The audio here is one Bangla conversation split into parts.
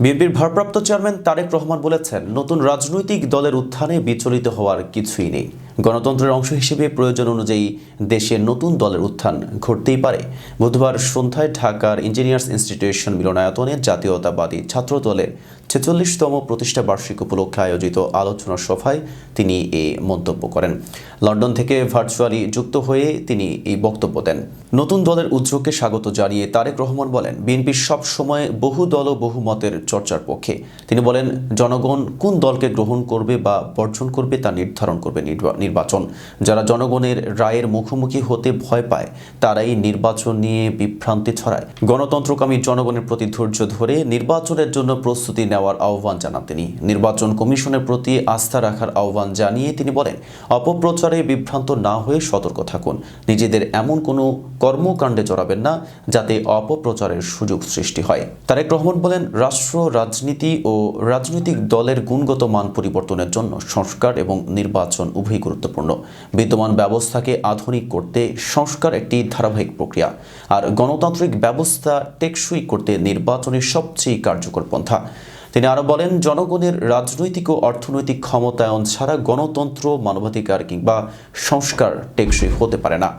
বিএনপির ভারপ্রাপ্ত চেয়ারম্যান তারেক রহমান বলেছেন নতুন রাজনৈতিক দলের উত্থানে বিচলিত হওয়ার কিছুই নেই। গণতন্ত্রের অংশ হিসেবে প্রয়োজন অনুযায়ী দেশে নতুন দলের উত্থান ঘটতেই পারে। বুধবার সন্ধ্যায় ঢাকার ইঞ্জিনিয়ার্স ইনস্টিটিউশন মিলনায়তনে জাতীয়তাবাদী ছাত্র দলের ছেচল্লিশতম প্রতিষ্ঠা বার্ষিক উপলক্ষে আয়োজিত আলোচনা সভায় তিনি এ মন্তব্য করেন। লন্ডন থেকে ভার্চুয়ালি যুক্ত হয়ে তিনি এই বক্তব্য দেন। নতুন দলের উদ্যোগকে স্বাগত জানিয়ে তারেক রহমান বলেন, বিএনপি সবসময় বহু দল ও বহু মতের চর্চার পক্ষে। তিনি বলেন, জনগণ কোন দলকে গ্রহণ করবে বা বর্জন করবে তা নির্ধারণ করবে নির্বাচন। যারা জনগণের রায়ের মুখোমুখি হতে ভয় পায়, তারাই নির্বাচন নিয়ে বিভ্রান্তি ছড়ায়। গণতন্ত্রকামী জনগণের প্রতি ধৈর্য ধরে নির্বাচনের জন্য প্রস্তুতি নেওয়ার আহ্বান জানান তিনি। নির্বাচন কমিশনের প্রতি আস্থা রাখার আহ্বান জানিয়ে তিনি বলেন, অপপ্রচারে বিভ্রান্ত না হয়ে সতর্ক থাকুন। নিজেদের এমন কোনো কর্মকাণ্ডে জড়াবেন না, যাতে অপপ্রচারের সুযোগ সৃষ্টি হয়। তারেক রহমান বলেন, রাষ্ট্র, রাজনীতি ও রাজনৈতিক দলের গুণগত মান পরিবর্তনের জন্য সংস্কার এবং নির্বাচন উভয়ই গুরুত্বপূর্ণ। বিদ্যমান ব্যবস্থাকে আধুনিক করতে সংস্কার একটি ধারাবাহিক প্রক্রিয়া। আর গণতান্ত্রিক ব্যবস্থা টেকসই করতে নির্বাচনের সবচেয়ে কার্যকর পন্থা। তিনি আরও বলেন, জনগণের রাজনৈতিক ও অর্থনৈতিক ক্ষমতায়ন ছাড়া গণতন্ত্র, মানবাধিকার কিংবা সংস্কার টেকসই হতে পারে না।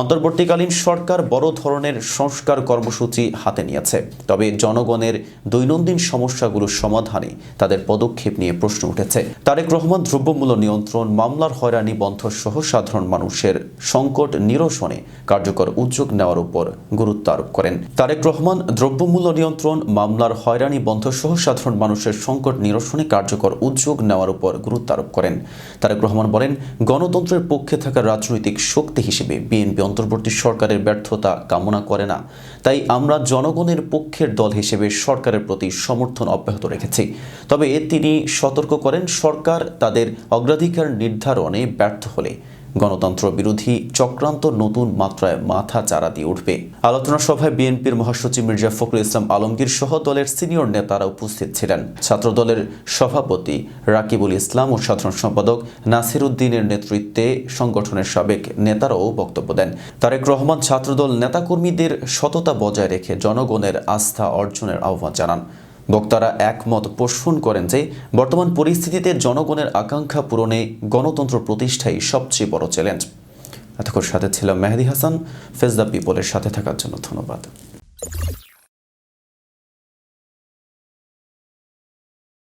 অন্তর্বর্তীকালীন সরকার বড় ধরনের সংস্কার কর্মসূচি হাতে নিয়েছে। তবে জনগণের দৈনন্দিন সমস্যাগুলো সমাধানে তাদের পদক্ষেপ নিয়ে প্রশ্ন উঠেছে। তারেক রহমান দ্রব্যমূল্য নিয়ন্ত্রণ, মামলার হয়রানি বন্ধ সহ সাধারণ মানুষের সংকট নিরসনে কার্যকর উদ্যোগ নেওয়ার উপর গুরুত্ব আরোপ করেন। তারেক রহমান দ্রব্যমূল্য নিয়ন্ত্রণ, মামলার হয়রানি বন্ধ সহ সাধারণ মানুষের সংকট নিরসনে কার্যকর উদ্যোগ নেওয়ার উপর গুরুত্ব আরোপ করেন। তারেক রহমান বলেন, গণতন্ত্রের পক্ষে থাকা রাজনৈতিক শক্তি হিসেবে বিএনপি অন্তর্বর্তী সরকারের ব্যর্থতা কামনা করে না। তাই আমরা জনগণের পক্ষের দল হিসেবে সরকারের প্রতি সমর্থন অব্যাহত রেখেছি। তবে তিনি সতর্ক করেন, সরকার তাদের অগ্রাধিকার নির্ধারণে ব্যর্থ হলে। গণতন্ত্র বিরোধী চক্রান্ত নতুন মাত্রায় মাথা চারা দিয়ে উঠবে। আলোচনা সভায় বিএনপির মহাসচিব মির্জা ফখরুল ইসলাম আলমগীর সহ দলের সিনিয়র নেতারা উপস্থিত ছিলেন। ছাত্রদলের সভাপতি রাকিবুল ইসলাম ও সাধারণ সম্পাদক নাসির উদ্দিনের নেতৃত্বে সংগঠনের সাবেক নেতারাও বক্তব্য দেন। তারেক রহমান ছাত্রদল নেতাকর্মীদের সততা বজায় রেখে জনগণের আস্থা অর্জনের আহ্বান জানান। বক্তারা একমত পোষণ করেন যে বর্তমান পরিস্থিতিতে জনগণের আকাঙ্ক্ষা পূরণে গণতন্ত্র প্রতিষ্ঠাই সবচেয়ে বড় চ্যালেঞ্জ এতক্ষণ সাথে ছিল মেহেদি হাসান ফেজদা পিপলের সাথে থাকার জন্য ধন্যবাদ।